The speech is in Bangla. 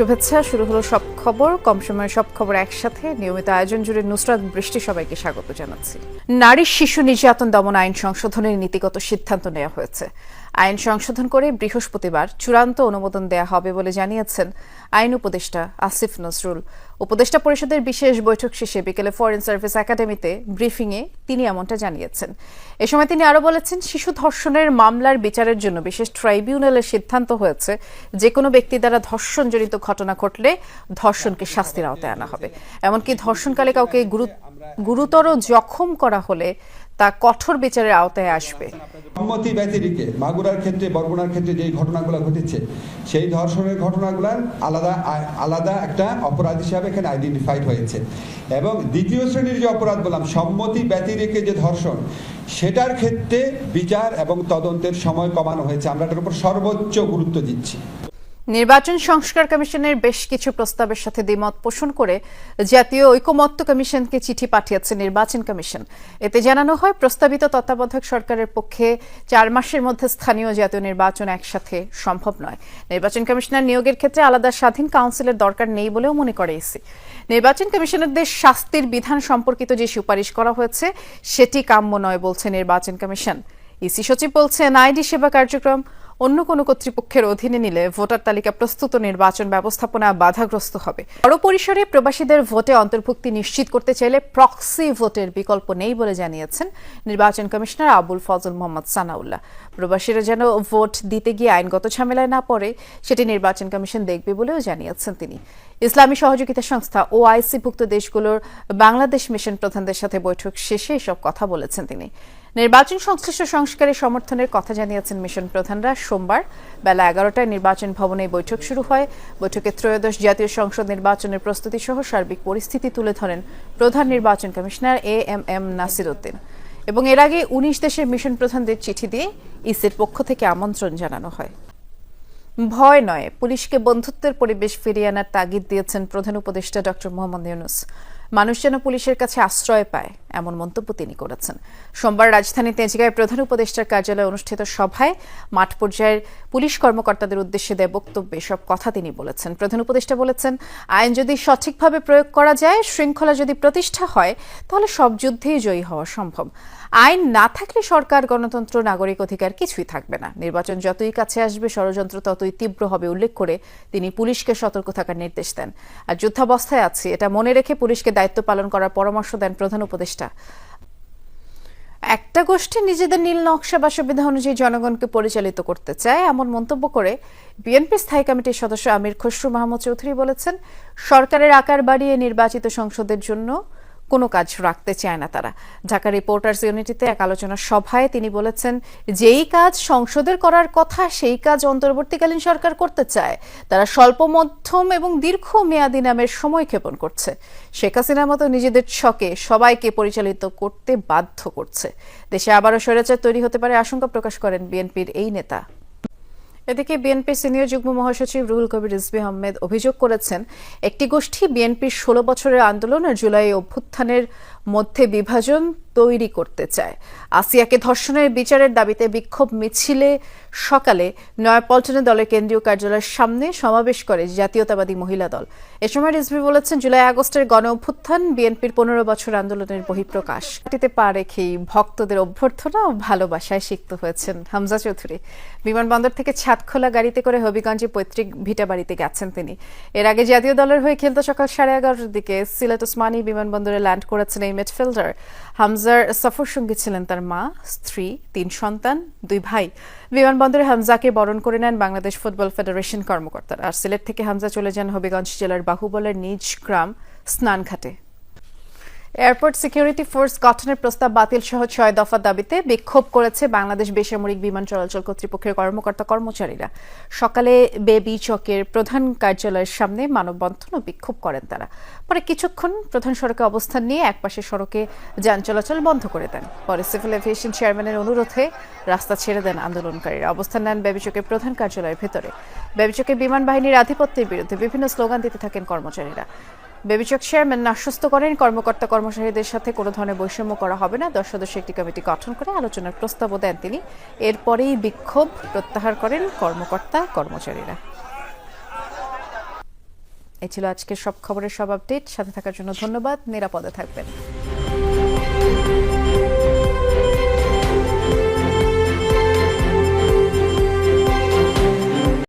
শুভেচ্ছা। শুরু হলো সব খবর। কম সময়ে সব খবর একসাথে। নিয়মিত আয়োজন জুড়ে নুসরাত বৃষ্টি সবাইকে স্বাগত জানাচ্ছি। নারী শিশু নির্যাতন দমন আইন সংশোধনের নীতিগত সিদ্ধান্ত নেওয়া হয়েছে। আইন সংশোধন করে বৃহস্পতিবার চূড়ান্ত অনুমোদন দেয়া হবে বলে জানিয়েছেন আইন উপদেষ্টা আসিফ নজরুল। উপদেষ্টা পরিষদের বিশেষ বৈঠক শেষে বিকেলে ফরেন সার্ভিস একাডেমিতে ব্রিফিংয়ে তিনি এমনটা জানিয়েছেন। এ সময় তিনি আরও বলেছেন, শিশু ধর্ষণের মামলার বিচারের জন্য বিশেষ ট্রাইব্যুনালের সিদ্ধান্ত হয়েছে। যে কোনো ব্যক্তি দ্বারা ধর্ষণজনিত ঘটনা ঘটলে ধর্ষণকে শাস্তির আওতায় আনা হবে। এমনকি ধর্ষণকালে কাউকে গুরু- গুরুতর জখম করা হলে তা কঠোর বিচারের আওতায় আসবে। সম্মতি ব্যতিরিকে মাগুরার ক্ষেত্রে, বরগুনার ক্ষেত্রে যেই ঘটনাগুলো ঘটেছে, সেই ধর্ষণের ঘটনাগুলো আলাদা আলাদা একটা অপরাধ হিসাবে এখানে আইডেন্টিফাইড হয়েছে। এবং দ্বিতীয় শ্রেণির যে অপরাধ বললাম, সম্মতি ব্যতিরেকে যে ধর্ষণ, সেটার ক্ষেত্রে বিচার এবং তদন্তের সময় কমানো হয়েছে। আমরা এটার উপর সর্বোচ্চ গুরুত্ব দিচ্ছি। নির্বাচন সংস্কার কমিশনের বেশ কিছু প্রস্তাবের সাথে দ্বিমত পোষণ করে জাতীয় ঐকমত্য কমিশনকে চিঠি পাঠিয়েছে নির্বাচন কমিশন। এতে জানানো হয়, প্রস্তাবিত তত্ত্বাবধায়ক সরকারের পক্ষে চার মাসের মধ্যে স্থানীয় জাতীয় নির্বাচন একসাথে সম্ভব নয়। নির্বাচন কমিশনার নিয়োগের ক্ষেত্রে আলাদা স্বাধীন কাউন্সিলের দরকার নেই বলেও মনে করে ইসি নির্বাচন কমিশনারদের শাস্তির বিধান সম্পর্কিত যে সুপারিশ করা হয়েছে, সেটি কাম্য নয় বলছে নির্বাচন কমিশন। ইসি সচিব বলছেন, আইডি সেবা কার্যক্রম অন্য কোনো কর্তৃপক্ষের অধীনে নিলে ভোটার তালিকা প্রস্তুত নির্বাচন ব্যবস্থাপনা বাধাগ্রস্ত হবে। বড় পরিসরে প্রবাসীদের ভোটে অন্তর্ভুক্তি নিশ্চিত করতে চাইলে প্রক্সি ভোটের বিকল্প নেই বলে জানিয়েছেন নির্বাচন কমিশনার আবুল ফজল মোহাম্মদ সানাউল্লাহ। প্রবাসীরা যেন ভোট দিতে গিয়ে আইনগত ঝামেলায় না পড়ে, সেটি নির্বাচন কমিশন দেখবে বলেও জানিয়েছেন তিনি। ইসলামী সহযোগিতা সংস্থা ও আইসিভুক্ত দেশগুলোর বাংলাদেশ মিশন প্রধানদের সাথে বৈঠক শেষে এসব কথা বলেছেন তিনি। নির্বাচন সংশ্লিষ্ট সংস্কারের সমর্থনের কথা জানিয়েছেন মিশন প্রধানরা। সোমবার বেলা এগারোটায় নির্বাচন ভবনে বৈঠক শুরু হয়। বৈঠকে ত্রয়োদশ জাতীয় সংসদ নির্বাচনের প্রস্তুতি সহ সার্বিক পরিস্থিতি তুলে ধরেন প্রধান নির্বাচন commissioner A M M Nasir Uddin এবং এর আগে উনিশ দেশের মিশন প্রধানদের চিঠি দিয়ে ইসির পক্ষ থেকে আমন্ত্রণ জানানো হয়। ভয় নয়, পুলিশকে বন্ধুত্বের পরিবেশ ফিরিয়ে আনার তাগিদ দিয়েছেন প্রধান উপদেষ্টা ডক্টর মোহাম্মদ ইউনুস। মানুষ যেন পুলিশের কাছে আশ্রয় পায়, এমন মন্তব্য তিনি করেছেন। সোমবার রাজধানী তেজগাঁয় প্রধান উপদেষ্টার কার্যালয়ে অনুষ্ঠিত সভায় মাঠ পর্যায়ের পুলিশ কর্মকর্তাদের উদ্দেশ্যে দেয় বক্তব্যে সব কথা তিনি বলেছেন। প্রধান উপদেষ্টা বলেছেন, আইন যদি সঠিকভাবে প্রয়োগ করা যায়, শৃঙ্খলা যদি প্রতিষ্ঠা হয়, তাহলে সব যুদ্ধেই জয়ী হওয়া সম্ভব। আইন না থাকলে সরকার, গণতন্ত্র, নাগরিক অধিকার কিছুই থাকবে না। নির্বাচন যতই কাছে আসবে, ষড়যন্ত্র ততই তীব্র হবে উল্লেখ করে তিনি পুলিশকে সতর্ক থাকার নির্দেশ দেন। আর যুদ্ধাবস্থায় আছে, এটা মনে রেখে পুলিশকে দায়িত্ব পালন করার পরামর্শ দেন প্রধান উপদেষ্টা। একটা গোষ্ঠী নিজেদের নীল নকশা বা সুবিধা অনুযায়ী জনগণকে পরিচালিত করতে চায়, এমন মন্তব্য করে বিএনপি স্থায়ী কমিটির সদস্য আমির খসরু মাহমুদ চৌধুরী বলেছেন, সরকারের আকার বাড়িয়ে নির্বাচিত সংসদের জন্য কোনো কাজ রাখতে চায় না তারা। ঢাকা রিপোর্টার্স ইউনিটিতে এক আলোচনা সভায় তিনি বলেছেন, যেই কাজ সংসদের করার কথা, সেই কাজ অন্তর্বর্তীকালীন সরকার করতে চায়। তারা স্বল্প, মধ্যম এবং দীর্ঘ মেয়াদী নামের সময় ক্ষেপণ করছে। শেখ হাসিনার মতো নিজেদের ছকে সবাইকে পরিচালিত করতে বাধ্য করছে। দেশে আবারও স্বৈরাচার তৈরি হতে পারে আশঙ্কা প্রকাশ করেন বিএনপির এই নেতা। এদিকে বিএনপির সিনিয়র যুগ্ম মহাসচিব রুহুল কবির রিজবি আহমেদ অভিযোগ করেছেন, একটি গোষ্ঠী বিএনপির ষোলো বছরের আন্দোলন আর জুলাই অভ্যুত্থানের মধ্যে বিভাজন তৈরি করতে চায়। আসিয়াকে ধর্ষণের বিচারের দাবিতে বিক্ষোভ মিছিলে সকালে নয়াপল্টনে দলের কেন্দ্রীয় কার্যালয়ের সামনে সমাবেশ করে জাতীয়তাবাদী মহিলা দল। এ সময় রিজভি বলেছেন, জুলাই আগস্টের গণ অভ্যুত্থান বিএনপির পনেরো বছর আন্দোলনের বহিঃপ্রকাশ। এটিতে পা রেখেই ভক্তদের অভ্যর্থনা ও ভালোবাসায় সিক্ত হয়েছেন হামজা চৌধুরী। বিমানবন্দর থেকে ছাদখোলা গাড়িতে করে হবিগঞ্জে পৈতৃক ভিটা বাড়িতে গেছেন তিনি। এর আগে জাতীয় দলের হয়ে খেলতে সকাল সাড়ে এগারোটার দিকে সিলেট ওসমানী বিমানবন্দরে ল্যান্ড করেছেন এই মিডফিল্ডার হামজার সফর সঙ্গী ছিলেন তার মা, স্ত্রী, তিন সন্তান, দুই ভাই। বিমানবন্দরে হামজাকে বরণ করে নেন বাংলাদেশ ফুটবল ফেডারেশন কর্মকর্তারা। আর সিলেট থেকে হামজা চলে যান হবিগঞ্জ জেলার বাহুবলের নিজ গ্রাম স্নানঘাটে। এয়ারপোর্ট সিকিউরিটি ফোর্স গঠনের প্রস্তাব বাতিল সহ ছয় দফা দাবিতে বিক্ষোভ করেছে বাংলাদেশ বেসামরিক বিমান চলাচল কর্তৃপক্ষের কর্মকর্তা কর্মচারীরা। সকালে বেবি চকের প্রধান কার্যালয়ের সামনে মানববন্ধন ও বিক্ষোভ করেন তারা। পরে কিছুক্ষণ প্রধান সড়কে অবস্থান নিয়ে একপাশে সড়কে যান চলাচল বন্ধ করে দেন। পরে সিভিল এভিয়েশন চেয়ারম্যানের অনুরোধে রাস্তা ছেড়ে দেন আন্দোলনকারীরা। অবস্থান নেন বেবিচকের প্রধান কার্যালয়ের ভেতরে। বেবিচকে বিমান বাহিনীর আধিপত্যের বিরুদ্ধে বিভিন্ন স্লোগান দিতে থাকেন কর্মচারীরা। বেবিচক চেয়ারম্যান আশ্বস্ত করেন, কর্মকর্তা কর্মচারীদের সাথে কোনো ধরনের বৈষম্য করা হবে না। দশ সদস্য একটি কমিটি গঠন করে আলোচনার প্রস্তাবও দেন তিনি। এরপরেই বিক্ষোভ প্রত্যাহার করেন কর্মকর্তা কর্মচারীরা। এ ছিল আজকের সব খবরের সব আপডেট। সাথে থাকার জন্য ধন্যবাদ। নিরাপদে থাকবেন।